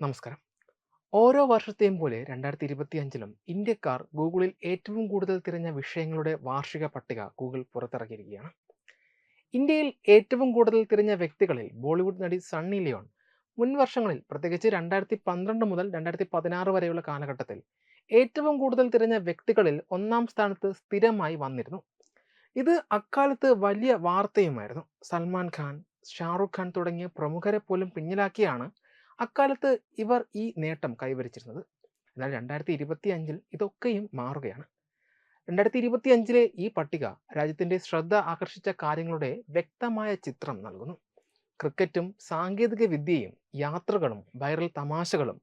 നമസ്കാരം. ഓരോ വർഷത്തെയും പോലെ രണ്ടായിരത്തി ഇരുപത്തി അഞ്ചിലും ഇന്ത്യക്കാർ ഗൂഗിളിൽ ഏറ്റവും കൂടുതൽ തിരഞ്ഞ വിഷയങ്ങളുടെ വാർഷിക പട്ടിക ഗൂഗിൾ പുറത്തിറക്കിയിരിക്കുകയാണ്. ഇന്ത്യയിൽ ഏറ്റവും കൂടുതൽ തിരഞ്ഞ വ്യക്തികളിൽ ബോളിവുഡ് നടി സണ്ണി ലിയോൺ മുൻ വർഷങ്ങളിൽ പ്രത്യേകിച്ച് രണ്ടായിരത്തി പന്ത്രണ്ട് മുതൽ രണ്ടായിരത്തി പതിനാറ് വരെയുള്ള കാലഘട്ടത്തിൽ ഏറ്റവും കൂടുതൽ തിരഞ്ഞ വ്യക്തികളിൽ ഒന്നാം സ്ഥാനത്ത് സ്ഥിരമായി വന്നിരുന്നു. ഇത് അക്കാലത്ത് വലിയ വാർത്തയുമായിരുന്നു. സൽമാൻ ഖാൻ ഷാറുഖ് ഖാൻ തുടങ്ങിയ പ്രമുഖരെ പോലും പിന്നിലാക്കിയാണ് അക്കാലത്ത് ഇവർ ഈ നേട്ടം കൈവരിച്ചിരുന്നത്. എന്നാൽ രണ്ടായിരത്തി ഇരുപത്തി അഞ്ചിൽ ഇതൊക്കെയും മാറുകയാണ്. രണ്ടായിരത്തി ഇരുപത്തി അഞ്ചിലെ ഈ പട്ടിക രാജ്യത്തിന്റെ ശ്രദ്ധ ആകർഷിച്ച കാര്യങ്ങളുടെ വ്യക്തമായ ചിത്രം നൽകുന്നു. ക്രിക്കറ്റും സാങ്കേതിക വിദ്യയും യാത്രകളും വൈറൽ തമാശകളും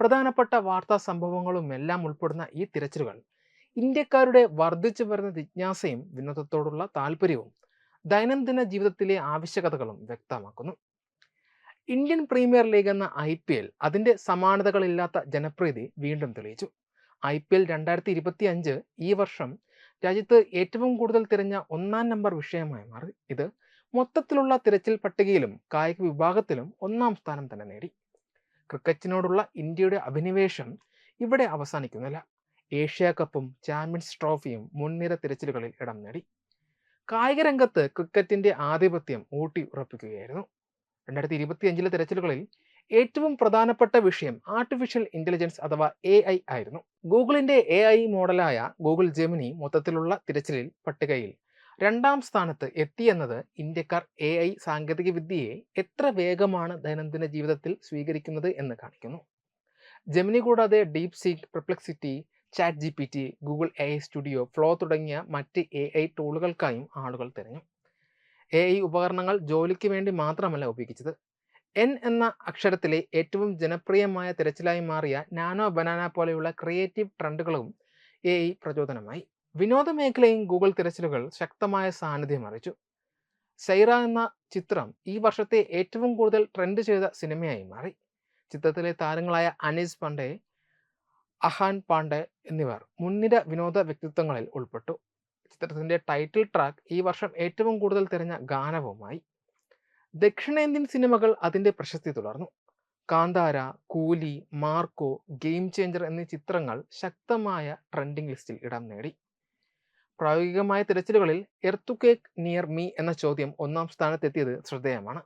പ്രധാനപ്പെട്ട വാർത്താ സംഭവങ്ങളും എല്ലാം ഉൾപ്പെടുന്ന ഈ തിരച്ചിലുകൾ ഇന്ത്യക്കാരുടെ വർദ്ധിച്ചു വരുന്ന ജിജ്ഞാസയും വിനോദത്തോടുള്ള താല്പര്യവും ദൈനംദിന ജീവിതത്തിലെ ആവശ്യകതകളും വ്യക്തമാക്കുന്നു. ഇന്ത്യൻ പ്രീമിയർ ലീഗ് എന്ന ഐ പി എൽ അതിന്റെ സമാനതകളില്ലാത്ത ജനപ്രീതി വീണ്ടും തെളിയിച്ചു. ഐ പി എൽ രണ്ടായിരത്തി ഇരുപത്തി അഞ്ച് ഈ വർഷം രാജ്യത്ത് ഏറ്റവും കൂടുതൽ തിരഞ്ഞ ഒന്നാം നമ്പർ വിഷയമായി മാറി. ഇത് മൊത്തത്തിലുള്ള തിരച്ചിൽ പട്ടികയിലും കായിക വിഭാഗത്തിലും ഒന്നാം സ്ഥാനം തന്നെ നേടി. ക്രിക്കറ്റിനോടുള്ള ഇന്ത്യയുടെ അഭിനിവേശം ഇവിടെ അവസാനിക്കുന്നില്ല. ഏഷ്യ കപ്പും ചാമ്പ്യൻസ് ട്രോഫിയും മുൻനിര തിരച്ചിലുകളിൽ ഇടം നേടി. കായിക രംഗത്ത് ക്രിക്കറ്റിന്റെ ആധിപത്യം ഊട്ടി ഉറപ്പിക്കുകയായിരുന്നു. രണ്ടായിരത്തി ഇരുപത്തി അഞ്ചിലെ തിരച്ചിലുകളിൽ ഏറ്റവും പ്രധാനപ്പെട്ട വിഷയം ആർട്ടിഫിഷ്യൽ ഇന്റലിജൻസ് അഥവാ എ ഐ ആയിരുന്നു. ഗൂഗിളിന്റെ എ ഐ മോഡലായ ഗൂഗിൾ ജെമിനി മൊത്തത്തിലുള്ള തിരച്ചിലിൽ പട്ടികയിൽ രണ്ടാം സ്ഥാനത്ത് എത്തിയെന്നത് ഇന്ത്യക്കാർ എ ഐ സാങ്കേതിക വിദ്യയെ എത്ര വേഗമാണ് ദൈനംദിന ജീവിതത്തിൽ സ്വീകരിക്കുന്നത് എന്ന് കാണിക്കുന്നു. ജെമിനി കൂടാതെ DeepSeek Perplexity chat G P T Google A I studio flow തുടങ്ങിയ മറ്റ് എ ഐ ടൂളുകൾക്കായും ആളുകൾ തിരഞ്ഞു. എ ഐ ഉപകരണങ്ങൾ ജോലിക്ക് വേണ്ടി മാത്രമല്ല ഉപയോഗിച്ചത്. എൻ എന്ന അക്ഷരത്തിലെ ഏറ്റവും ജനപ്രിയമായ തിരച്ചിലായി മാറിയ നാനോ ബനാന പോലെയുള്ള ക്രിയേറ്റീവ് ട്രെൻഡുകളും എ ഐ പ്രചോദനമായി. വിനോദ മേഖലയും ഗൂഗിൾ തിരച്ചിലുകൾ ശക്തമായ സാന്നിധ്യം അറിയിച്ചു. സൈറ എന്ന ചിത്രം ഈ വർഷത്തെ ഏറ്റവും കൂടുതൽ ട്രെൻഡ് ചെയ്ത സിനിമയായി മാറി. ചിത്രത്തിലെ താരങ്ങളായ അനീസ് പാണ്ഡെ അഹാൻ പാണ്ഡെ എന്നിവർ മുൻനിര വിനോദ വ്യക്തിത്വങ്ങളിൽ ഉൾപ്പെട്ടു. ചിത്രത്തിന്റെ ടൈറ്റിൽ ട്രാക്ക് ഈ വർഷം ഏറ്റവും കൂടുതൽ തിരഞ്ഞ ഗാനവുമായി. ദക്ഷിണേന്ത്യൻ സിനിമകൾ അതിന്റെ പ്രശസ്തി തുടർന്നു. കാന്താര കൂലി മാർക്കോ ഗെയിം ചേഞ്ചർ എന്നീ ചിത്രങ്ങൾ ശക്തമായ ട്രെൻഡിംഗ് ലിസ്റ്റിൽ ഇടം നേടി. പ്രായോഗികമായ തിരച്ചിലുകളിൽ എർത്തുകേക്ക് നിയർ മീ എന്ന ചോദ്യം ഒന്നാം സ്ഥാനത്തെത്തിയത് ശ്രദ്ധേയമാണ്.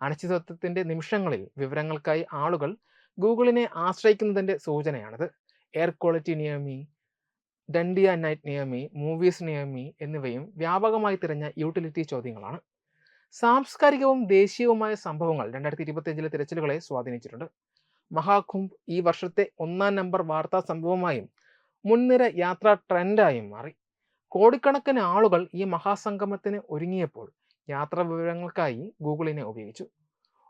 അനിശ്ചിതത്വത്തിന്റെ നിമിഷങ്ങളിൽ വിവരങ്ങൾക്കായി ആളുകൾ ഗൂഗിളിനെ ആശ്രയിക്കുന്നതിന്റെ സൂചനയാണിത്. Air quality near me ഡണ്ടിയ night നിയമി movies നിയമി എന്നിവയും വ്യാപകമായി തിരഞ്ഞ യൂട്ടിലിറ്റി ചോദ്യങ്ങളാണ്. സാംസ്കാരികവും ദേശീയവുമായ സംഭവങ്ങൾ രണ്ടായിരത്തി ഇരുപത്തിയഞ്ചിലെ തിരച്ചിലുകളെ സ്വാധീനിച്ചിട്ടുണ്ട്. മഹാകുംഭ് ഈ വർഷത്തെ ഒന്നാം നമ്പർ വാർത്താ സംഭവമായും മുൻനിര യാത്രാ ട്രെൻഡായും മാറി. കോടിക്കണക്കിന് ആളുകൾ ഈ മഹാസംഗമത്തിന് ഒരുങ്ങിയപ്പോൾ യാത്രാ വിവരങ്ങൾക്കായി ഗൂഗിളിനെ ഉപയോഗിച്ചു.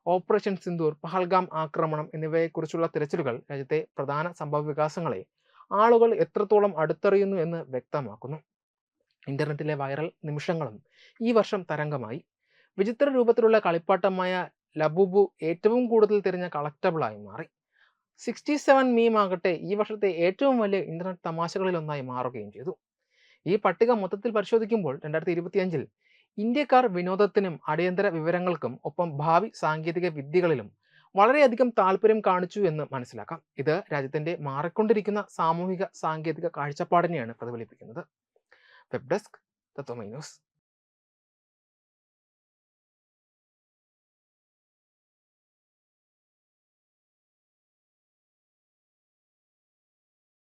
ഓപ്പറേഷൻ സിന്ദൂർ പഹൽഗാം ആക്രമണം എന്നിവയെക്കുറിച്ചുള്ള തിരച്ചിലുകൾ രാജ്യത്തെ പ്രധാന സംഭവ വികാസങ്ങളെ ആളുകൾ എത്രത്തോളം അടുത്തറിയുന്നു എന്ന് വ്യക്തമാക്കുന്നു. ഇന്റർനെറ്റിലെ വൈറൽ നിമിഷങ്ങളും ഈ വർഷം തരംഗമായി. വിചിത്ര രൂപത്തിലുള്ള കളിപ്പാട്ടമായ ലബുബു ഏറ്റവും കൂടുതൽ തിരഞ്ഞ കളക്റ്റബിളായി മാറി. സിക്സ്റ്റി സെവൻ മീം ആകട്ടെ ഈ വർഷത്തെ ഏറ്റവും വലിയ ഇന്റർനെറ്റ് തമാശകളിലൊന്നായി മാറുകയും ചെയ്തു. ഈ പട്ടിക മൊത്തത്തിൽ പരിശോധിക്കുമ്പോൾ രണ്ടായിരത്തി ഇരുപത്തിയഞ്ചിൽ ഇന്ത്യക്കാർ വിനോദത്തിനും അടിയന്തര വിവരങ്ങൾക്കും ഒപ്പം ഭാവി സാങ്കേതിക വിദ്യകളിലും വളരെയധികം താല്പര്യം കാണിച്ചു എന്ന് മനസ്സിലാക്കാം. ഇത് രാജ്യത്തിന്റെ മാറിക്കൊണ്ടിരിക്കുന്ന സാമൂഹിക സാങ്കേതിക കാഴ്ചപ്പാടിനെയാണ് പ്രതിഫലിപ്പിക്കുന്നത്. Web desk Tathwamayi news.